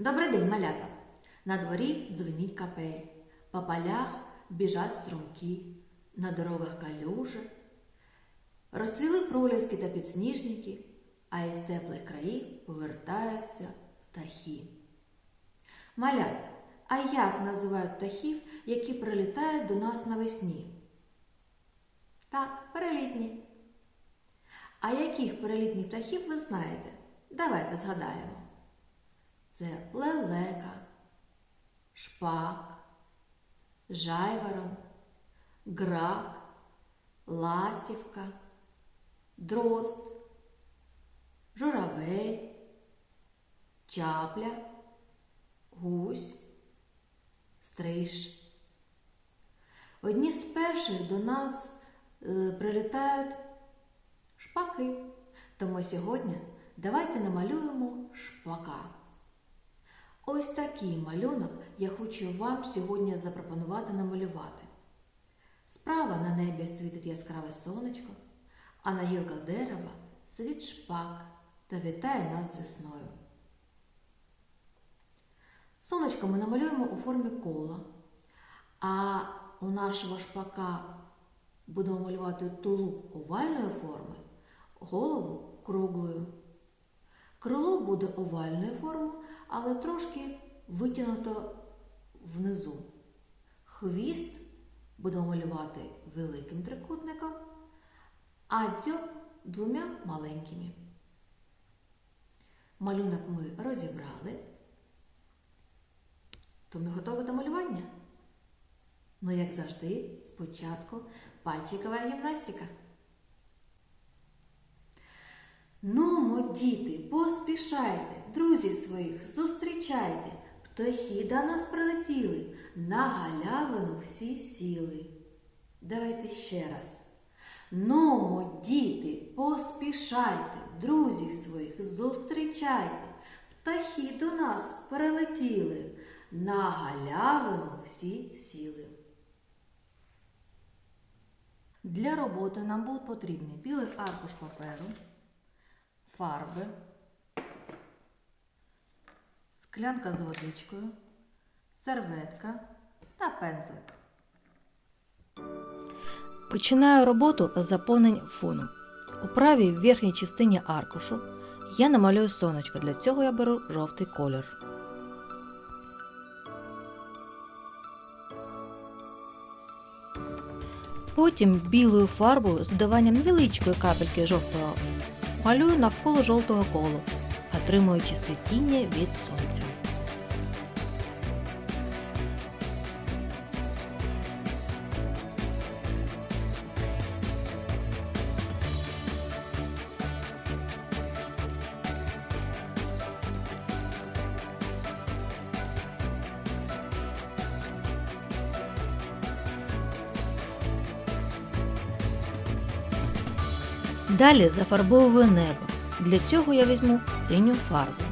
Добрий день, малята! На дворі дзвенить капель, по полях біжать струмки, на дорогах калюжи. Розцвіли проліски та підсніжники, а із теплих країв повертаються птахи. Малята, а як називають птахів, які прилітають до нас навесні? Так, перелітні. А яких перелітніх птахів ви знаєте? Давайте згадаємо. Це лелека, шпак, жайворон, грак, ластівка, дрозд, журавель, чапля, гусь, стриж. Одні з перших до нас е, прилітають шпаки. Тому сьогодні давайте намалюємо шпака. Ось такий малюнок я хочу вам сьогодні запропонувати намалювати. Справа на небі світить яскраве сонечко, а на гілках дерева сидить шпак та вітає нас з весною. Сонечко ми намалюємо у формі кола, а у нашого шпака будемо малювати тулуб овальної форми, голову круглою. Крило буде овальної форми, але трошки витягнуто внизу. Хвіст будемо малювати великим трикутником, а дзьоб двома маленькими. Малюнок ми розібрали. То ми готові до малювання? Ну, як завжди, спочатку пальчикова гімнастика. Нумо, діти, поспішайте, друзів своїх зустрічайте, птахи до нас прилетіли, на галявину всі сіли. Давайте ще раз. Нумо, діти, поспішайте, друзів своїх зустрічайте, птахи до нас прилетіли, на галявину всі сіли. Для роботи нам будуть потрібні білий аркуш паперу фарби, склянка з водичкою, серветка та пензлик. Починаю роботу з заповнень фону. У правій верхній частині аркушу я намалюю сонечко. Для цього я беру жовтий колір. Потім білою фарбою з додаванням невеличкої капельки жовтого малюю навколо жовтого колу, отримуючи світіння від Далі зафарбовую небо. Для цього я візьму синю фарбу.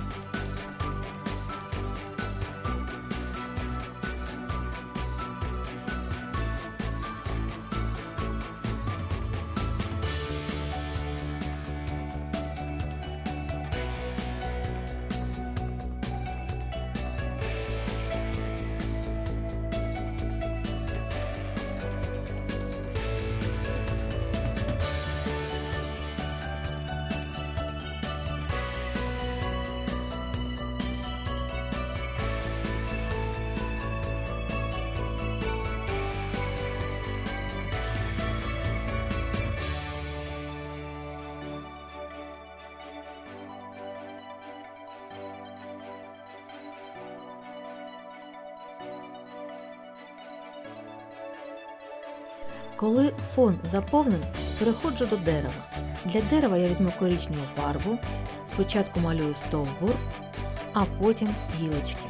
Коли фон заповнений, переходжу до дерева. Для дерева я візьму коричневу фарбу. Спочатку малюю стовбур, а потім гілочки.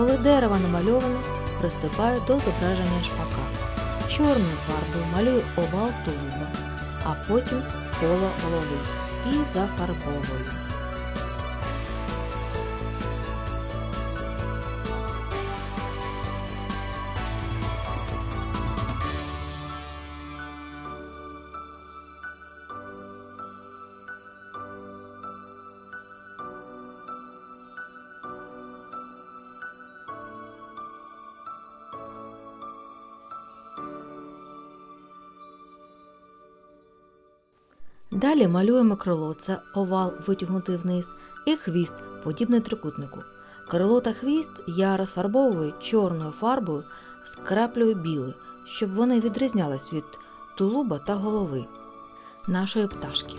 Коли дерево намальоване, приступаю до зображення шпака. Чорною фарбою малюю овал тулуба, а потім коло голови і зафарбовую. Далі малюємо крило, це овал витягнутий вниз, і хвіст, подібний трикутнику. Крило та хвіст я розфарбовую чорною фарбою з краплею білою, щоб вони відрізнялись від тулуба та голови нашої пташки.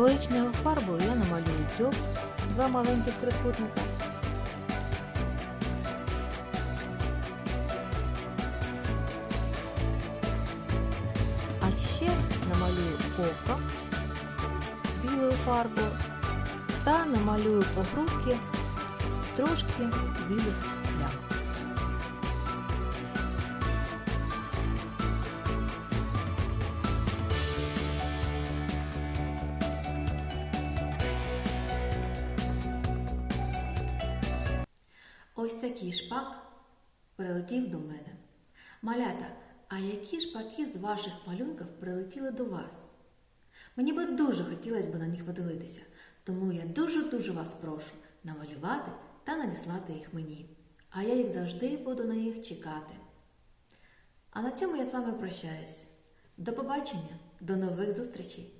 Коричневою фарбою я намалюю дзьоб, два маленьких трикутника. А ще намалюю око білою фарбою та намалюю по грудки трошки білих Ось такий шпак прилетів до мене. Малята, а які шпаки з ваших малюнків прилетіли до вас? Мені би дуже хотілося б на них подивитися, тому я дуже-дуже вас прошу намалювати та надіслати їх мені. А я їх завжди буду на їх чекати. А на цьому я з вами прощаюсь. До побачення, до нових зустрічей!